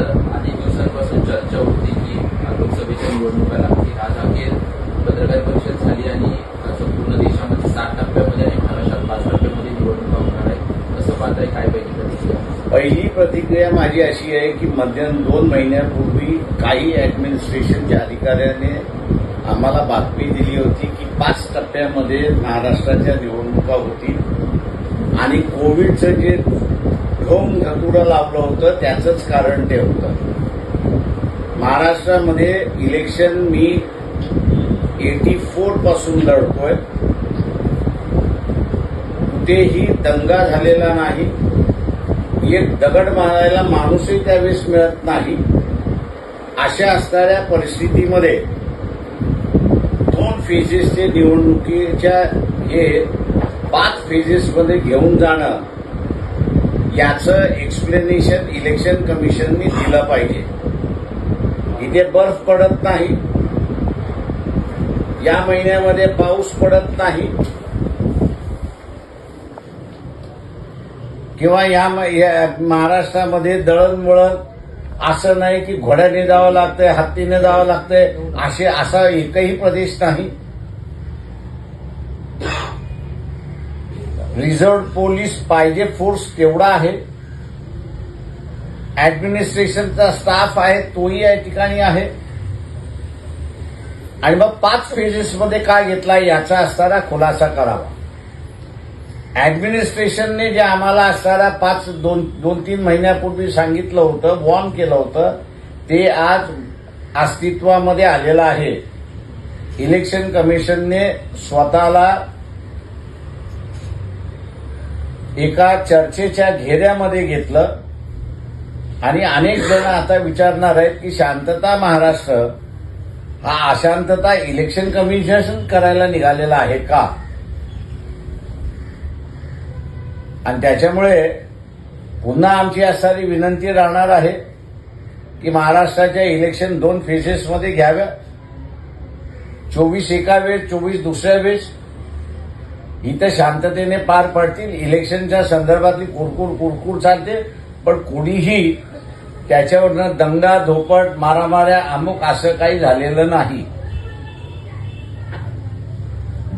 आणि दिवसांपासून चर्चा होती की लोकसभेच्या निवडणुका लागतील. आज अखेर पत्रकार परिषद झाली आणि संपूर्ण देशामध्ये सात टप्प्यामध्ये आणि महाराष्ट्रात पाच टप्प्यामध्ये निवडणुका होणार आहे असं पाहताय काय पैकी प्रतिक्रिया? पहिली प्रतिक्रिया माझी अशी आहे की मध्यम दोन महिन्यापूर्वी काही ऍडमिनिस्ट्रेशनच्या अधिकाऱ्याने आम्हाला बातमी दिली होती की पाच टप्प्यामध्ये महाराष्ट्राच्या निवडणुका होतील. आणि कोविडचं जे ढोंग धतुडं लावलं होतं त्याचंच कारण ते होतं. महाराष्ट्रामध्ये इलेक्शन मी एटी फोरपासून लढतोय. कुठेही दंगा झालेला नाही. एक दगड मारायला माणूसही त्यावेळेस मिळत नाही. अशा असणाऱ्या परिस्थितीमध्ये दोन फेजेसचे निवडणुकीच्या हे पाच फेजेसमध्ये घेऊन जाणं याचं एक्सप्लेनेशन इलेक्शन कमिशननी दिलं पाहिजे. इथे बर्फ पडत नाही. या महिन्यामध्ये पाऊस पडत नाही. किंवा या म- या महाराष्ट्रामध्ये दळणवळण असं नाही की घोड्याने जावं लागतंय हत्तीने जावं लागतंय असे असा एकही प्रदेश नाही. रिझर्व्ह पोलीस पाहिजे फोर्स तेवढा आहे. ऍडमिनिस्ट्रेशनचा स्टाफ आहे तोही या ठिकाणी आहे. आणि मग पाच फेजेसमध्ये काय घेतला याचा असणारा खुलासा करावा. ऍडमिनिस्ट्रेशनने जे आम्हाला असणारा पाच दोन दोन तीन महिन्यापूर्वी सांगितलं होतं वॉर्न केलं होतं ते आज अस्तित्वामध्ये आलेलं आहे. इलेक्शन कमिशनने स्वतःला एका चर्चेच्या घेऱ्यामध्ये घेतलं. आणि अनेक जण आता विचारणार आहेत की शांतता महाराष्ट्र हा अशांतता इलेक्शन कमिशन करायला निघालेला आहे का? आणि त्याच्यामुळे पुन्हा आमची असणारी विनंती राहणार आहे की महाराष्ट्राच्या इलेक्शन दोन फेजेसमध्ये घ्याव्या. चोवीस एका वेळेस चोवीस दुसऱ्या वेळेस. इथं शांततेने पार पडतील. इलेक्शनच्या संदर्भातली कुरकुर कुरकुर चालते पण कुणीही त्याच्यावरनं दंगा धोपट मारामाऱ्या अमुक असं काही झालेलं नाही.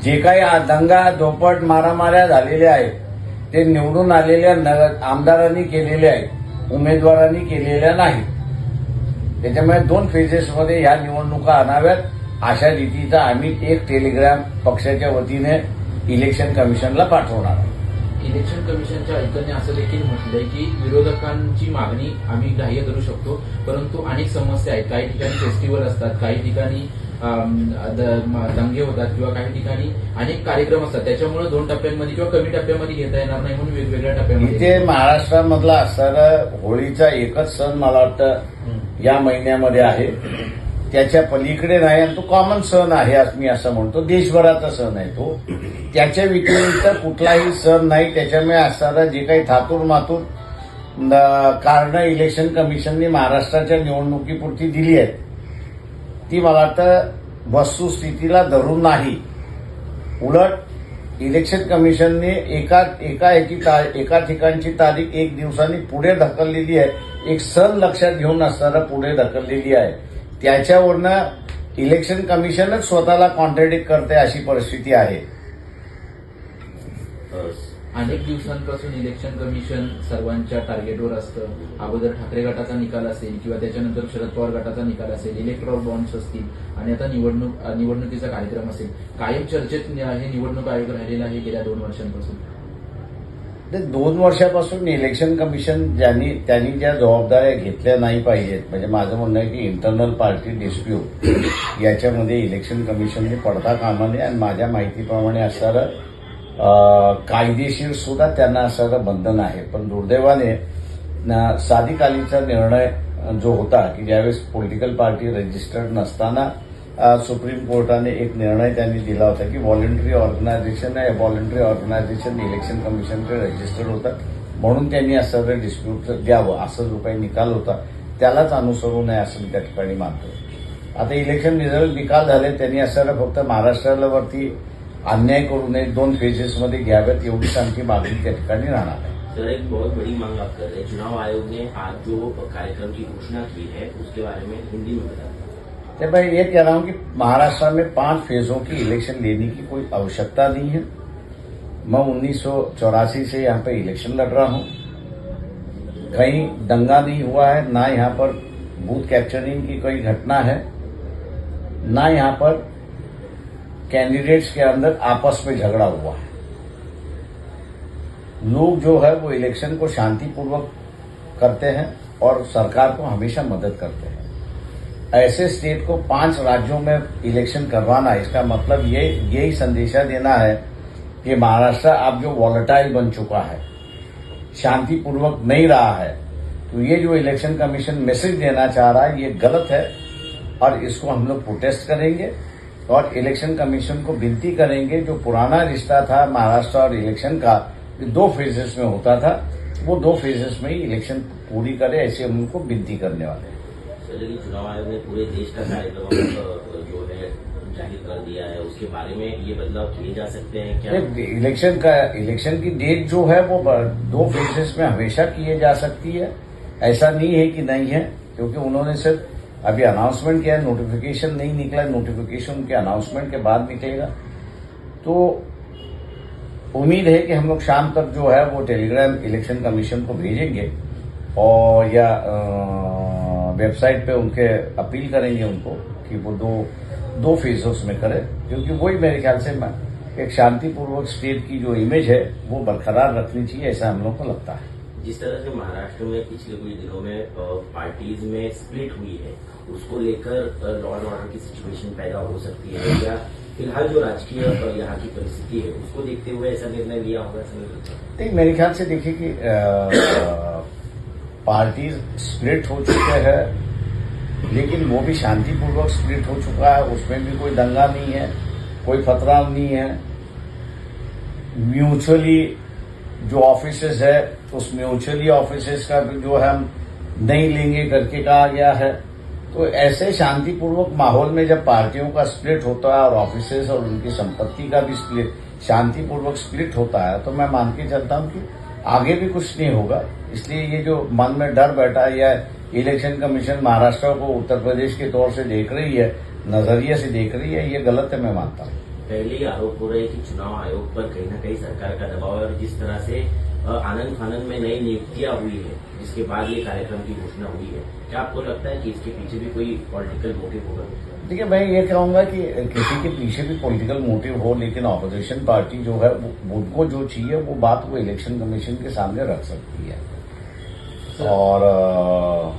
जे काही दंगा धोपट मारामाऱ्या झालेल्या आहेत ते निवडून आलेल्या आमदारांनी केलेले आहेत उमेदवारांनी केलेल्या नाही त्याच्यामुळे दोन फेजेसमध्ये ह्या निवडणुका आणाव्यात. अशा रीतीचा आम्ही एक टेलिग्राम पक्षाच्या वतीने इलेक्शन कमिशनला पाठवणार. आहोत. इलेक्शन कमिशनच्या आयुक्तांनी असं देखील म्हटलंय की विरोधकांची मागणी आम्ही ग्राह्य धरू शकतो परंतु अनेक समस्या आहेत. काही ठिकाणी फेस्टिवल असतात काही ठिकाणी दंगे होतात किंवा काही ठिकाणी अनेक कार्यक्रम असतात. त्याच्यामुळे दोन टप्प्यांमध्ये किंवा कमी टप्प्यामध्ये घेता येणार नाही म्हणून वेगवेगळ्या टप्प्यामध्ये. इथे महाराष्ट्रामधला असणारा होळीचा एकच सण मला वाटतं या महिन्यामध्ये आहे. त्याच्या पलीकडे नाही आणि तो कॉमन सण आहे असं मी असं म्हणतो. देशभराचा सण आहे तो. त्याच्या व्यतिरिक्त कुठलाही सण नाही. त्याच्यामुळे असणारा जे काही थातूर मातूर कारण इलेक्शन कमिशनने महाराष्ट्राच्या निवडणुकीपुरती दिली आहेत. ती मला वाटतं वस्तुस्थितीला धरून नाही. उलट इलेक्शन कमिशनने एका एका एकी ता- एका ठिकाणची तारीख एक दिवसांनी पुढे ढकललेली आहे. एक सण लक्षात घेऊन असणारा पुढे ढकललेली आहे. त्याच्यावरनं इलेक्शन कमिशनच स्वतःला कॉन्ट्रडिक्ट करते अशी परिस्थिती आहे. अनेक दिवसांपासून इलेक्शन कमिशन सर्वांच्या टार्गेटवर असतं. अगोदर ठाकरे गटाचा निकाल असेल किंवा त्याच्यानंतर शरद पवार गटाचा निकाल असेल इलेक्ट्रॉल बॉन्ड्स असतील आणि आता निवडणूक निवडणुकीचा कार्यक्रम असेल. कायम चर्चेत हे निवडणूक आयोग राहिलेला आहे गेल्या दोन वर्षांपासून. दोन वर्षापासून इलेक्शन कमिशन ज्यांनी त्यांनी ज्या जबाबदाऱ्या घेतल्या नाही पाहिजेत म्हणजे माझं म्हणणं आहे की इंटरनल पार्टी डिस्प्यूट याच्यामध्ये इलेक्शन कमिशनने पडता कामा नये आणि माझ्या माहितीप्रमाणे असणारं कायदेशीर सुद्धा त्यांना असणारं बंधन आहे. पण दुर्दैवाने न- साधिकालीचा निर्णय जो होता की ज्यावेळेस पॉलिटिकल पार्टी रजिस्टर्ड नसताना सुप्रीम कोर्टाने एक निर्णय त्यांनी दिला होता की व्हॉलेंटरी ऑर्गनायझेशन आहे. व्हॉलेंटरी ऑर्गनायझेशन इलेक्शन कमिशनकडे रजिस्टर्ड होतं. म्हणून त्यांनी असं डिस्प्यूट द्यावं असं जो काही निकाल होता त्यालाच अनुसरू नये असं मी त्या ठिकाणी मानतो. आता इलेक्शन रिझल्ट निकाल झाले त्यांनी असं फक्त महाराष्ट्राला वरती अन्याय करू नये दोन फेजेसमध्ये घ्याव्यात एवढीच आणखी मागणी त्या ठिकाणी राहणार आहे. सर एक बहुत बड़ी मांग आप कर रहे हैं. चुनाव आयोग ने आज जो कार्यक्रम की घोषणा की है उसके बारे में हिंदी में बताया. तो मैं ये कह रहा हूँ कि महाराष्ट्र में पाँच फेजों की इलेक्शन लेने की कोई आवश्यकता नहीं है। मैं उन्नीस सौ चौरासी से यहाँ पे इलेक्शन लड़ रहा हूँ। कहीं दंगा नहीं हुआ है, ना यहाँ पर बूथ कैप्चरिंग की कोई घटना है, ना यहाँ पर कैंडिडेट्स के अंदर आपस में झगड़ा हुआ है। लोग जो है वो इलेक्शन को शांतिपूर्वक करते हैं और सरकार को हमेशा मदद करते हैं। ऐसे स्टेट को पाँच राज्यों में इलेक्शन करवाना इसका मतलब ये यही संदेशा देना है कि महाराष्ट्र अब जो वॉलेटाइल बन चुका है, शांतिपूर्वक नहीं रहा है तो ये जो इलेक्शन कमीशन मैसेज देना चाह रहा है, ये गलत है और इसको हम लोग प्रोटेस्ट करेंगे और इलेक्शन कमीशन को विनती करेंगे। जो पुराना रिश्ता था महाराष्ट्र और इलेक्शन का दो फेजेस में होता था, वो दो फेजेस में ही इलेक्शन पूरी करे, ऐसे हम उनको विनती करने वाले हैं। सर चुनाव आयोग ने पूरे देश का कार्यक्रम जो है, ज़ाहिर कर दिया है। उसके बारे में ये बदलाव किए जा सकते हैं, क्या? इलेक्शन का, इलेक्शन की डेट जो है, वो दो फेजेस में हमेशा किए जा सकती है। ऐसा नहीं है कि नहीं है, क्योंकि उन्होंने सिर्फ़ अभी अनाउंसमेंट किया है नोटिफिकेशन नहीं निकला नोटिफिकेशन के अनाउंसमेंट के बाद निकलेगा। तो उम्मीद है कि हम लोग शाम तक जो है, वो टेलीग्राम इलेक्शन कमीशन को भेजेंगे, और या वेबसाइट पे उनके अपील करेंगे उनको कि वो दो दो फेजेस में करें क्योंकि वही मेरे ख्याल से मैं एक शांतिपूर्वक स्टेट की जो इमेज है वो बरकरार रखनी चाहिए ऐसा हम लोग को लगता है। जिस तरह से महाराष्ट्र में पिछले कुछ दिनों में पार्टीज़ में स्प्लिट हुई है उसको लेकर लॉ एंड ऑर्डर की सिचुएशन पैदा हो सकती है या फ़िलहाल जो राजकीय यहाँ की परिस्थिति है उसको देखते हुए ऐसा निर्णय लिया होगा ऐसा नहीं मेरे ख्याल से देखिए कि पार्टीज़ स्प्लिट हो चुके हैं, लेकिन वो भी शांतिपूर्वक स्प्लिट हो चुका है, उसमें भी कोई दंगा नहीं है, कोई खतरा नहीं है। म्यूचुअली जो ऑफ़िस है, उस म्यूचुअली ऑफ़िस का भी जो है हम नहीं लेंगे करके कहा गया है। तो ऐसे शांतिपूर्वक माहौल में जब पार्टियों का स्प्लिट होता है और ऑफिसेज और उनकी संपत्ति का भी स्प्लिट, शांतिपूर्वक स्प्लिट होता है तो मैं मान के चलता हूँ कि आगे भी कुछ नहीं होगा। इसलिए ये जो मन में डर बैठा है, या इलेक्शन कमीशन महाराष्ट्र को उत्तर प्रदेश के तौर से देख रही है, नज़रिए से देख रही है, ये गलत है, मैं मानता हूँ। पहले आरोप हो रहे कि चुनाव आयोग पर कहीं ना कहीं सरकार का दबाव है, और जिस तरह से आनंद फानंद में नई नियुक्तियाँ हुई है। जिसके बाद ये कार्यक्रम की घोषणा हुई है। क्या आपको लगता है कि इसके पीछे भी कोई पॉलिटिकल मोटिव होगा? देखिए मैं ये कहूँगा कि किसी के पीछे भी पॉलिटिकल मोटिव हो लेकिन ऑपोजिशन पार्टी जो है वो उनको जो चाहिए वो बात वो इलेक्शन कमीशन के सामने रख सकती है। और अ,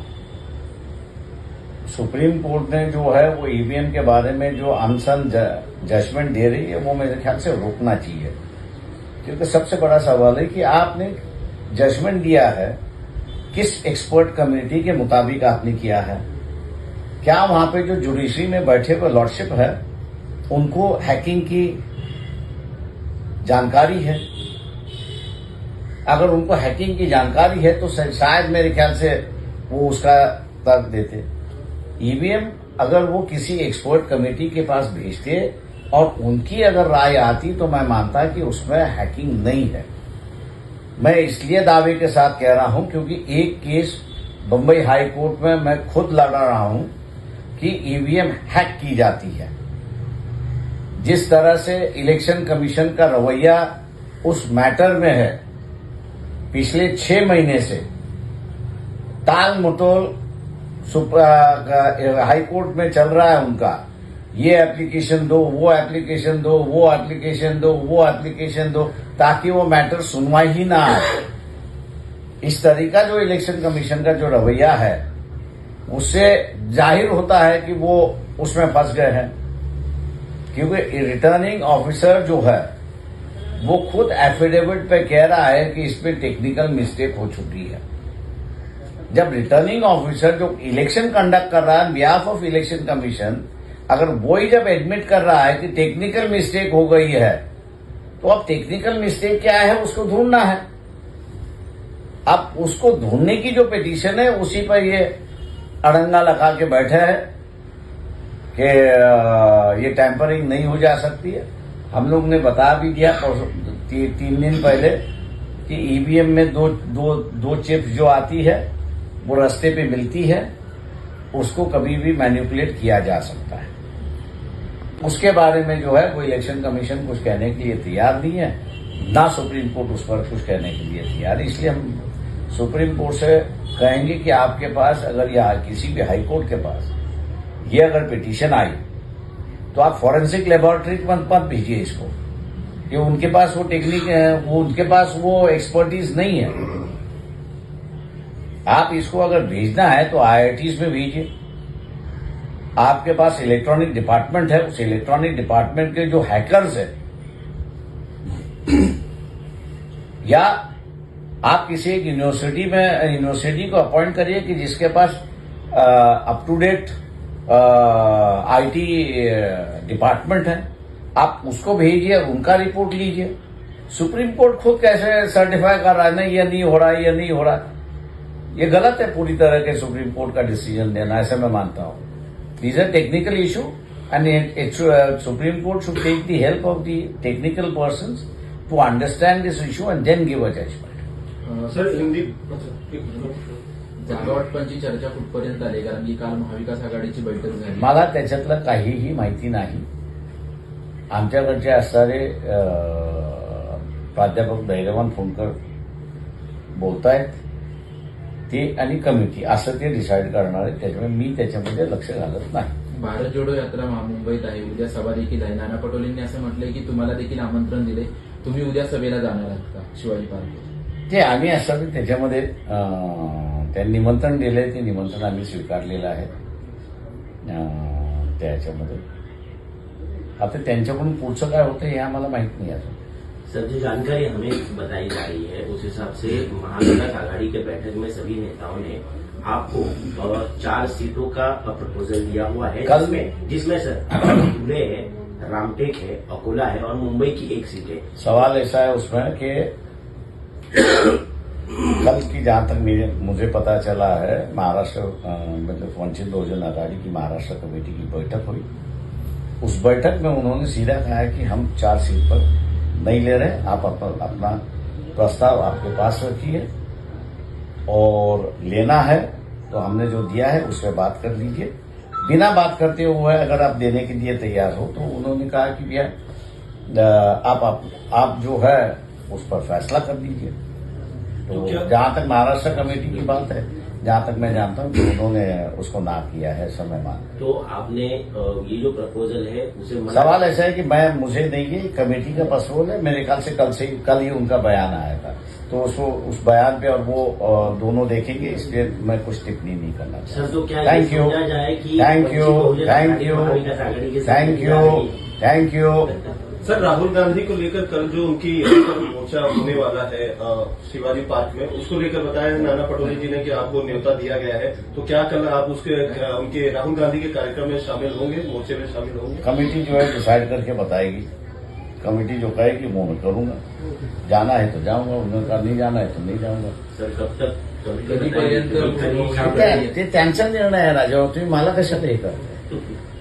सुप्रीम कोर्ट ने जो है वो ईवीएम के बारे में जो अनसन जजमेंट दे रही है वो मेरे ख्याल से रोकना चाहिए। क्योंकि सबसे बड़ा सवाल है कि आपने जजमेंट दिया है किस एक्सपर्ट कम्युनिटी के मुताबिक आपने किया है? क्या वहाँ पे जो जुडिशरी में बैठे हुए लॉर्डशिप है, उनको हैकिंग की जानकारी है? अगर उनको हैकिंग की जानकारी है तो शायद मेरे ख्याल से वो उसका तर्क देते। ईवीएम अगर वो किसी एक्सपर्ट कमेटी के पास भेजते और उनकी अगर राय आती तो मैं मानता कि उसमें हैकिंग नहीं है। मैं इसलिए दावे के साथ कह रहा हूँ क्योंकि एक केस बम्बई हाई कोर्ट में मैं खुद लड़ रहा हूँ कि ईवीएम हैक की जाती है। जिस तरह से इलेक्शन कमीशन का रवैया उस मैटर में है, पिछले छह महीने से ताल मटोल हाई कोर्ट में चल रहा है उनका। ये एप्लीकेशन दो, वो एप्लीकेशन दो, वो एप्लीकेशन दो, वो एप्लीकेशन दो, ताकि वो मैटर सुनवाई ही ना आए। इस तरीका जो इलेक्शन कमीशन का जो रवैया है, उससे ज़ाहिर होता है कि वो उसमें फंस गए हैं। क्योंकि रिटर्निंग ऑफिसर जो है, वो खुद एफिडेविट पे कह रहा है कि इसमें टेक्निकल मिस्टेक हो चुकी है। जब रिटर्निंग ऑफिसर जो इलेक्शन कंडक्ट कर रहा है बिहाफ ऑफ़ इलेक्शन कमीशन अगर वो ही जब एडमिट कर रहा है कि टेक्निकल मिस्टेक हो गई है तो अब टेक्निकल मिस्टेक क्या है उसको ढूंढना है। अब उसको ढूँढने की जो पिटीशन है उसी पर ये अड़ंगा लगा के बैठे हैं कि ये टैंपरिंग नहीं हो जा सकती है। हम लोग ने बता भी दिया ती, तीन दिन पहले कि ईवीएम में दो दो दो चिप्स जो आती है वो रास्ते पे मिलती है उसको कभी भी मैनिपुलेट किया जा सकता है। उसके बारे में जो है वो इलेक्शन कमीशन कुछ कहने के लिए तैयार नहीं है। ना सुप्रीम कोर्ट उस पर कुछ कहने के लिए तैयार है। इसलिए हम सुप्रीम कोर्ट से कहेंगे कि आपके पास, अगर या किसी भी हाई कोर्ट के पास ये अगर पिटीशन आई तो आप फॉरेंसिक लेबोरेटरी मत मत भेजिए इसको। कि उनके पास वो टेक्निक है, वो उनके पास वो एक्सपर्टीज नहीं है। आप इसको अगर भेजना है तो आईआईटीज में भेजिए। आपके पास इलेक्ट्रॉनिक डिपार्टमेंट है, उस इलेक्ट्रॉनिक डिपार्टमेंट के जो हैकर्स है, या आप किसी एक यूनिवर्सिटी में यूनिवर्सिटी को अपॉइंट करिए कि जिसके पास up to date IT department है। आप उसको भेजिए, उनका रिपोर्ट लीजिए। सुप्रीम कोर्ट खुद कैसे सर्टिफाई कर रहा है, नहीं, ये नहीं हो रहा है ये नहीं हो रहा। ये गलत है पूरी तरह के सुप्रीम कोर्ट का डिसीज़न देना, ऐसे मैं मानता हूँ। These are technical issue and it, it, uh, Supreme Court should take the help of the technical persons to understand this issue and then give a judgment. Sir Hindi जागावाटपांची चर्चा कुठपर्यंत आली कारण की काल महाविकास आघाडीची बैठक झाली मला त्याच्यातलं काहीही माहिती नाही आमच्याकडचे असणारे प्राध्यापक धैर्यवान फोनकर बोलतायत ते आणि कमिटी असं ते डिसाईड करणार आहे. त्याच्यामुळे मी त्याच्यामध्ये लक्ष घालत नाही. भारत जोडो यात्रा मुंबईत आहे. उद्या सभा देखील आहे. नाना पटोलेंनी असं म्हटलंय की तुम्हाला देखील आमंत्रण दिले तुम्ही उद्या सभेला जाणार आहात का शिवाजी पार्क? ते आम्ही असं त्याच्यामध्ये अं, त्यांनी निमंत्रण दिलंय. ते निमंत्रण आम्ही स्वीकारलेलं आहे. त्याच्यामध्ये. आता त्यांच्याकडून पुढचं काय होतं हे आम्हाला माहीत नाही अजून. सर जो जानकारी हमें बताई जा रही है उस हिसाब से महाविकास आघाड़ी के बैठक में सभी नेताओं ने आपको अ, चार सीटों का प्रपोजल दिया हुआ है कल- में जिसमें सर धुले है रामटेक है अकोला है और मुंबई की एक सीट है। सवाल ऐसा है उसमें कि कल की जहाँ तक मेरे मुझे पता चला है महाराष्ट्र मतलब वंचित बहुजन आघाड़ी की महाराष्ट्र कमेटी की बैठक हुई। उस बैठक में उन्होंने सीधा कहा है कि हम चार सीट पर नहीं ले रहे आप अपना, अपना प्रस्ताव आपके पास रखिए। और लेना है तो हमने जो दिया है उस पर बात कर लीजिए। बिना बात करते हुए अगर आप देने के लिए तैयार हो तो उन्होंने कहा कि भैया आप, आप आप जो है उस पर फैसला कर दीजिए तो तो जहाँ तक महाराष्ट्र कमेटी की बात है जहाँ तक मैं जानता हूँ उन्होंने उसको ना किया है समय मान तो आपने ये जो प्रपोजल है उसे मना- सवाल ऐसा है कि मैं मुझे नहीं ये कमेटी का पसरोल है मेरे ख्याल से कल से कल ही उनका बयान आया था। तो उसको उस बयान पे और वो दोनों देखेंगे इसलिए मैं कुछ टिप्पणी नहीं करना सर चाहता तो thank you thank you thank you thank you thank you sir Rahul Gandhi को लेकर कल जो उनकी मोर्चा होने वाला है शिवाजी पार्क में उसको लेकर बताया है नाना पटोले जी ने कि आपको न्योता दिया गया है। तो क्या कल आप उसके उनके राहुल गांधी के कार्यक्रम में शामिल होंगे मोर्चे में शामिल होंगे? कमेटी जो है डिसाइड करके बताएगी। कमेटी जो कहेगी वो मैं करूँगा। जाना है तो जाऊँगा उन्होंने कहा नहीं जाना है तो नहीं जाऊँगा। सर कब तक कभी ते- ते त्यांचा निर्णय आहे राजा तुम्ही मला कशाला हे करताय पण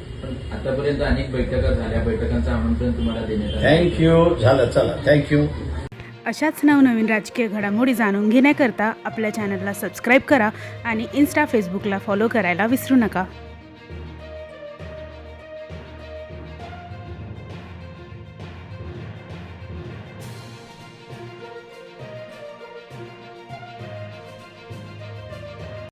आतापर्यंत अनेक बैठका झाल्या. बैठकांचं आमंत्रण तुम्हाला देण्यात आलं. थँक्यू झालं चला. थँक्यू अशाच नवनवीन राजकीय घडामोडी जाणून घेण्याकरता आपल्या चॅनलला सबस्क्राईब करा आणि इन्स्टा फेसबुकला फॉलो करायला विसरू नका.